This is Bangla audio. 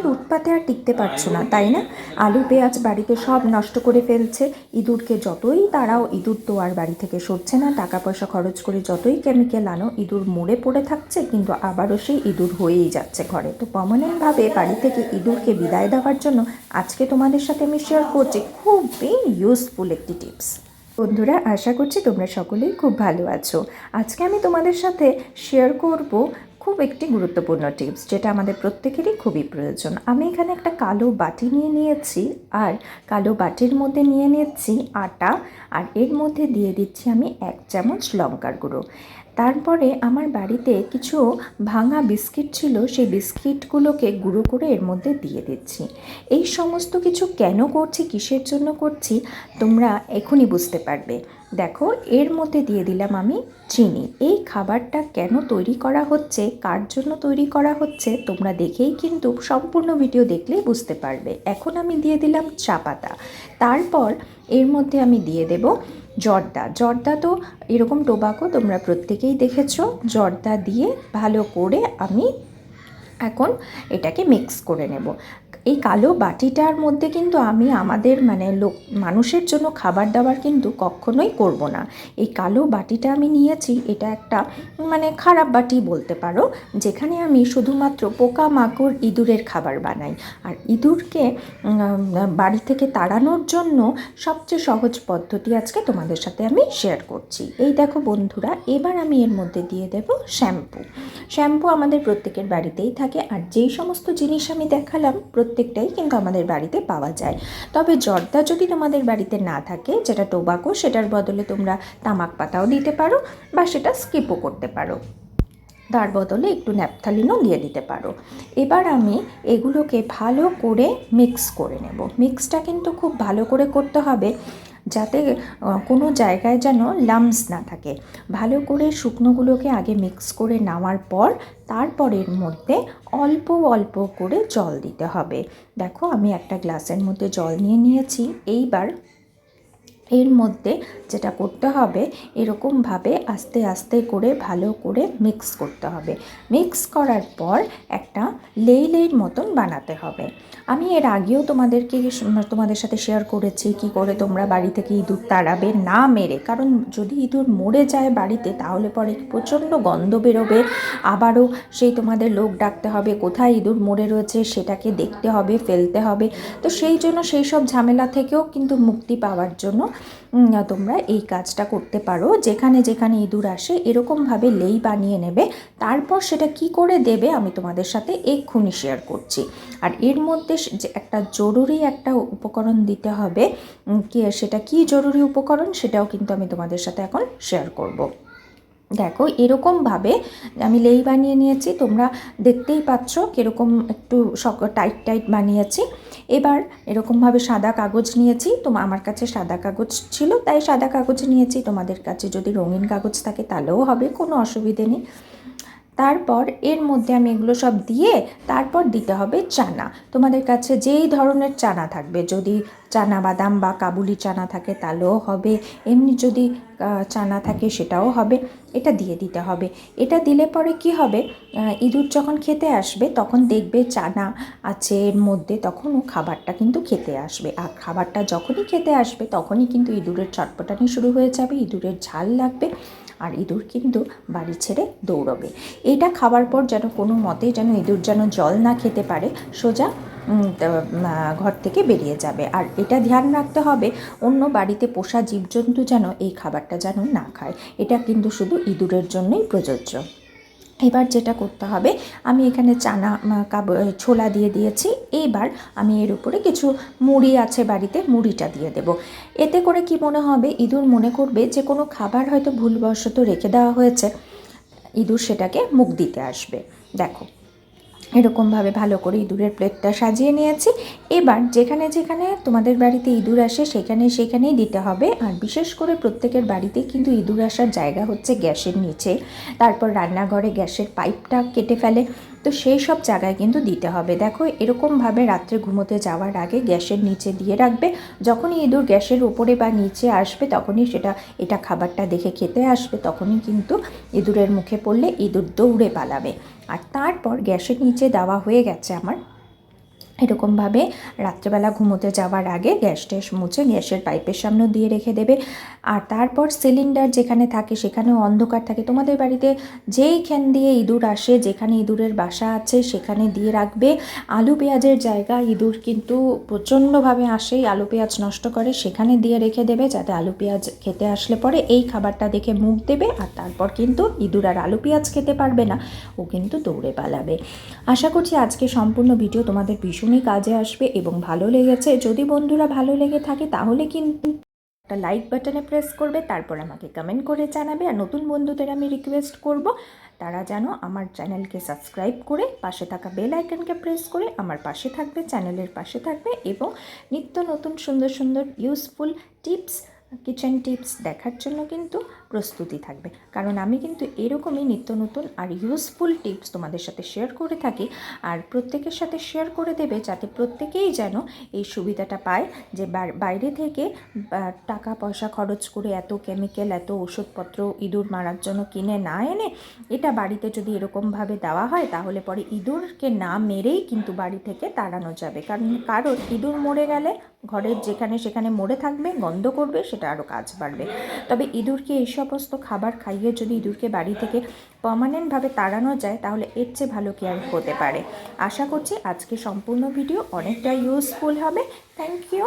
ইঁদুরের উৎপাতে আর টিকতে পারছ না, তাই না? আলু, পেঁয়াজ বাড়িতে সব নষ্ট করে ফেলছে। ইঁদুরকে যতই তারাও ইঁদুর তো আর বাড়ি থেকে সরছে না। টাকা পয়সা খরচ করে যতই কেমিক্যাল আনো, ইঁদুর মরে পড়ে থাকছে, কিন্তু আবারও সেই ইঁদুর হয়েই যাচ্ছে ঘরে। তো পার্মানেন্টভাবে বাড়ি থেকে ইঁদুরকে বিদায় দেওয়ার জন্য আজকে তোমাদের সাথে আমি শেয়ার করছি খুবই ইউজফুল একটি টিপস বন্ধুরা, আশা করছি তোমরা সকলেই খুব ভালো আছো। আজকে আমি তোমাদের সাথে শেয়ার করব খুব একটি গুরুত্বপূর্ণ টিপস যেটা আমাদের প্রত্যেকেরই খুবই প্রয়োজন। আমি এখানে একটা কালো বাটি নিয়ে নিয়েছি আর কালো বাটির মধ্যে নিয়ে নিচ্ছি আটা আর এর মধ্যে দিয়ে দিচ্ছি আমি এক চামচ লঙ্কার গুঁড়ো। তারপরে আমার বাড়িতে কিছু ভাঙা বিস্কিট ছিল, সেই বিস্কিটগুলোকে গুঁড়ো করে এর মধ্যে দিয়ে দিচ্ছি। এই সমস্ত কিছু কেন করছি, কিসের জন্য করছি, তোমরা এখনই বুঝতে পারবে। দেখো, এর মধ্যে দিয়ে দিলাম আমি চিনি। এই খাবারটা কেন তৈরি করা হচ্ছে, কার জন্য তৈরি করা হচ্ছে, তোমরা দেখেই কিন্তু সম্পূর্ণ ভিডিও দেখলেই বুঝতে পারবে। এখন আমি দিয়ে দিলাম চা পাতা। তারপর এর মধ্যে আমি দিয়ে দেব জর্দা। জর্দা তো এরকম টোবাকো তোমরা প্রত্যেকেই দেখেছ। জর্দা দিয়ে ভালো করে আমি এখন এটাকে মিক্স করে নেব। এই কালো বাটিটার মধ্যে কিন্তু আমি আমাদের মানে লোক, মানুষের জন্য খাবার দাবার কিন্তু কখনোই করব না। এই কালো বাটিটা আমি নিয়েছি, এটা একটা মানে খারাপ বাটি বলতে পারো, যেখানে আমি শুধুমাত্র পোকা মাকড় ইঁদুরের খাবার বানাই। আর ইঁদুরকে বাড়ি থেকে তাড়ানোর জন্য সবচেয়ে সহজ পদ্ধতি আজকে তোমাদের সাথে আমি শেয়ার করছি। এই দেখো বন্ধুরা, এবার আমি এর মধ্যে দিয়ে দেব শ্যাম্পু। শ্যাম্পু আমাদের প্রত্যেকের বাড়িতেই থাকে, আর যেই সমস্ত জিনিস আমি দেখালাম প্রত্যেকটাই কিন্তু আমাদের বাড়িতে পাওয়া যায়। তবে জর্দা যদি তোমাদের বাড়িতে না থাকে, যেটা টোবাকো সেটার বদলে তোমরা তামাক পাতাও দিতে পারো বা সেটা স্কিপও করতে পারো। তার বদলে একটু ন্যাপথালিনও দিয়ে দিতে পারো। এবার আমি এগুলোকে ভালো করে মিক্স করে নেব। মিক্সটা কিন্তু খুব ভালো করে করতে হবে যাতে কোনো জায়গায় যেন লামস না থাকে। ভালো করে শুকনোগুলোকে আগে মিক্স করে নেওয়ার পর তারপরের মধ্যে অল্প অল্প করে জল দিতে হবে। দেখো আমি একটা গ্লাসের মধ্যে জল নিয়ে নিয়েছি। এইবার এর মধ্যে যেটা করতে হবে, এরকমভাবে আস্তে আস্তে করে ভালো করে মিক্স করতে হবে। মিক্স করার পর একটা লেই লেইর মতন বানাতে হবে। আমি এর আগেও তোমাদেরকে তোমাদের সাথে শেয়ার করেছি কি করে তোমরা বাড়ি থেকে ইঁদুর তাড়াবে না মেরে। কারণ যদি ইঁদুর মরে যায় বাড়িতে, তাহলে পরে প্রচণ্ড গন্ধ বেরোবে। আবারও সেই তোমাদের লোক ডাকতে হবে, কোথায় ইঁদুর মরে রয়েছে সেটাকে দেখতে হবে, ফেলতে হবে। তো সেই জন্য সেই সব ঝামেলা থেকেও কিন্তু মুক্তি পাওয়ার জন্য তোমরা এই কাজটা করতে পারো। যেখানে যেখানে ইঁদুর আসে, এরকমভাবে লেই বানিয়ে নেবে। তারপর সেটা কি করে দেবে, আমি তোমাদের সাথে এক্ষুনি শেয়ার করছি। আর এর মধ্যে যে একটা জরুরি একটা উপকরণ দিতে হবে সেটা কি জরুরি উপকরণ, সেটাও কিন্তু আমি তোমাদের সাথে এখন শেয়ার করব। দেখো, এরকমভাবে আমি লেই বানিয়ে নিয়েছি, তোমরা দেখতেই পাচ্ছ কীরকম একটু টাইট টাইট বানিয়েছি। এবার এরকমভাবে সাদা কাগজ নিয়েছি তো আমার কাছে সাদা কাগজ ছিল, তাই সাদা কাগজ নিয়েছি, তোমাদের কাছে যদি রঙিন কাগজ থাকে তাহলেও হবে, কোনো অসুবিধে নেই। তারপর এর মধ্যে আমি এগুলো সব দিয়ে তারপর দিতে হবে চানা। তোমাদের কাছে যেই ধরনের চানা থাকবে, যদি চানা বাদাম বা কাবুলি চানা থাকে তাহলেও হবে, এমনি যদি চানা থাকে সেটাও হবে, এটা দিয়ে দিতে হবে। এটা দিলে পরে কি হবে ইঁদুর যখন খেতে আসবে তখন দেখবে চানা আছে এর মধ্যে, তখন ও খাবারটা কিন্তু খেতে আসবে। আর খাবারটা যখনই খেতে আসবে তখনই কিন্তু ইঁদুরের চটপটানি শুরু হয়ে যাবে, ইঁদুরের ঝাল লাগবে। আর ইঁদুর কিন্তু বাড়ি ছেড়ে দৌড়বে। এটা খাবার পর যেন কোনো মতেই যেন ইঁদুর যেন জল না খেতে পারে, সোজা ঘর থেকে বেরিয়ে যাবে। আর এটা ধ্যান রাখতে হবে, অন্য বাড়িতে পোষা জীবজন্তু যেন এই খাবারটা যেন না খায়। এটা কিন্তু শুধু ইঁদুরের জন্যই প্রযোজ্য। এবার যেটা করতে হবে, আমি এখানে চানা কাব ছোলা দিয়ে দিয়েছি। এবার আমি এর উপরে কিছু মুড়ি আছে বাড়িতে, মুড়িটা দিয়ে দেব। এতে করে কি মনে হবে, ইঁদুর মনে করবে যে কোনো খাবার হয়তো ভুলবশত রেখে দেওয়া হয়েছে। ইঁদুর সেটাকে মুখ দিতে আসবে। দেখো। এরকমভাবে ভালো করে ইঁদুরের প্লেটটা সাজিয়ে নিয়েছি। এবার যেখানে যেখানে তোমাদের বাড়িতে ইঁদুর আসে সেখানে সেখানেই দিতে হবে। আর বিশেষ করে প্রত্যেকের বাড়িতে কিন্তু ইঁদুর আসার জায়গা হচ্ছে গ্যাসের নিচে। তারপর রান্নাঘরে গ্যাসের পাইপটা কেটে ফেলে। তো সেই সব জায়গায় কিন্তু দিতে হবে। দেখো, এরকমভাবে রাত্রে ঘুমোতে যাওয়ার আগে গ্যাসের নিচে দিয়ে রাখবে। যখনই ইঁদুর গ্যাসের উপরে বা নিচে আসবে, তখনই সেটা, এটা খাবারটা দেখে খেতে আসবে। তখনই কিন্তু ইঁদুরের মুখে পড়লে ইঁদুর দৌড়ে পালাবে। আর তারপর গ্যাসের নিচে দেওয়া হয়ে গেছে আমার এরকমভাবে রাত্রেবেলা ঘুমোতে যাওয়ার আগে গ্যাস ট্যাস মুছে গ্যাসের পাইপের সামনে দিয়ে রেখে দেবে। আর তারপর সিলিন্ডার যেখানে থাকে সেখানেও অন্ধকার থাকে। তোমাদের বাড়িতে যেইখান দিয়ে ইঁদুর আসে, যেখানে ইঁদুরের বাসা আছে, সেখানে দিয়ে রাখবে। আলু পেঁয়াজের জায়গা ইঁদুর কিন্তু প্রচণ্ডভাবে আসে, আলু পেঁয়াজ নষ্ট করে সেখানে দিয়ে রেখে দেবে যাতে আলু পেঁয়াজ খেতে আসলে পরে এই খাবারটা দেখে মুখ দেবে আর তারপর কিন্তু ইঁদুর আর আলু পেঁয়াজ খেতে পারবে না। ও কিন্তু দৌড়ে পালাবে। আশা করছি আজকে সম্পূর্ণ ভিডিও তোমাদের ভীষণই কাজে আসবে এবং ভালো লেগেছে। যদি বন্ধুরা ভালো লেগে থাকে, তাহলে কিন্তু একটা লাইক বাটনে প্রেস করবে, তারপর আমাকে কমেন্ট করে জানাবে। আর নতুন বন্ধুদের আমি রিকোয়েস্ট করব, তারা যেন আমার চ্যানেলকে সাবস্ক্রাইব করে, পাশে থাকা বেল আইকনকে প্রেস করে আমার পাশে থাকবে চ্যানেলের পাশে থাকবে এবং নিত্য নতুন সুন্দর সুন্দর ইউজফুল টিপস কিচেন টিপস দেখার জন্য কিন্তু প্রস্তুতি থাকবে। কারণ আমি কিন্তু এরকমই নিত্য নতুন আর ইউজফুল টিপস তোমাদের সাথে শেয়ার করে থাকি। আর প্রত্যেকের সাথে শেয়ার করে দেবে যাতে প্রত্যেকেই যেন এই সুবিধাটা পায় যে বাইরে থেকে টাকা পয়সা খরচ করে এত কেমিক্যাল এত ওষুধপত্র ইঁদুর মারার জন্য কিনে না এনে এটা বাড়িতে যদি এরকমভাবে দেওয়া হয় তাহলে পরে ইঁদুরকে না মেরেই কিন্তু বাড়ি থেকে তাড়ানো যাবে। কারণ কারণ ইঁদুর মরে গেলে ঘরের যেখানে সেখানে মরে থাকবে, গন্ধ করবে, সেটা আরও কাজ বাড়বে। তবে ইঁদুরকে এই সমস্ত খাবার খাইয়ে যদি ইঁদুরকে বাড়ি থেকে পার্মানেন্টভাবে তাড়ানো যায়, তাহলে এর চেয়ে ভালো কি আর হতে পারে? আশা করছি আজকে সম্পূর্ণ ভিডিও অনেকটা ইউজফুল হবে। Thank you